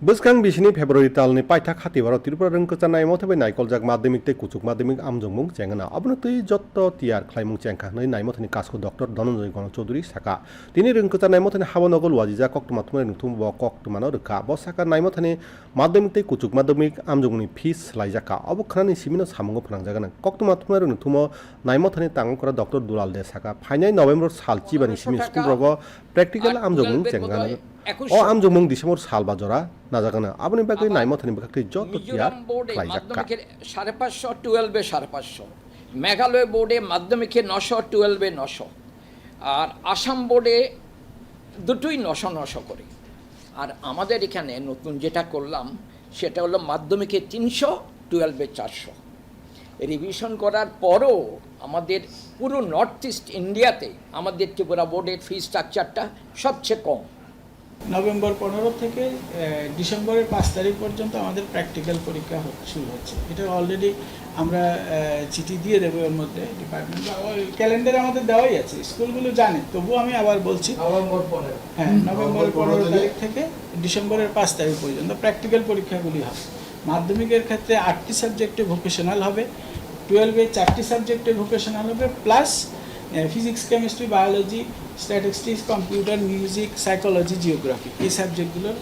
Bwskang bisini February talni paithak hati baro Tripura rengkochanai mothabai naikoljaak madhyamik tei kuchuk madhyamik amjongmung chengana aboni tui jotto tiyar khlaimung chengkha hnai naimothani kasko Dr. Dhananjay Gana Chaudhary saka tini rengkochanai mothani habanogol wajija koktuma thumai rungthum bo koktuma no rwkha bo saka naimothani madhyamik tei kuchuk madhyamik amjongmungni fees laijaka abo khrani simino samungo phranjakgana koktuma thumai rungthumo chibani simi school rogo practical আর amjongmung দুলাল বেগ chengana বোধহয় একুশশো। o amjongmung December sal bajora নাজাগানা aboni bagui naimothani bakakti jotto tiyar Mizoram বোর্ডে khlaijakka মাধ্যমিকের সাড়ে পাঁচশো টুয়েলভে সাড়ে পাঁচশো। মেঘালয় বোর্ডে মাধ্যমিকে নশো টুয়েলভে নশো। আর আসাম বোর্ডে দুটোই নশো নশো করে। আর আমাদের এখানে নতুন যেটা করলাম সেটা হলো মাধ্যমিকে তিনশো টুয়েলভে চারশো। রিভিশন করার পরও আমাদের পুরো নর্থ ইস্ট ইন্ডিয়াতে আমাদের ত্রিপুরা বোর্ডের ফি স্ট্রাকচারটা সবচেয়ে কম। নভেম্বর পনেরো থেকে ডিসেম্বরের পাঁচ তারিখ পর্যন্ত আমাদের প্র্যাকটিক্যাল পরীক্ষা শুরু হচ্ছে। এটা অলরেডি আমরা চিঠি দিয়ে দেবো এর মধ্যে ডিপার্টমেন্ট ক্যালেন্ডারে আমাদের দেওয়াই আছে। স্কুলগুলো জানে তবুও আমি আবার বলছি। হ্যাঁ নভেম্বর পনেরো তারিখ। থেকে ডিসেম্বরের পাঁচ তারিখ পর্যন্ত প্র্যাকটিক্যাল পরীক্ষাগুলি হবে। মাধ্যমিকের ক্ষেত্রে আটটি সাবজেক্টে ভোকেশনাল হবে টুয়েলভে চারটি সাবজেক্টে ভোকেশনাল হবে plus physics chemistry biology statistics computer music psychology geography এই সাবজেক্টগুলোর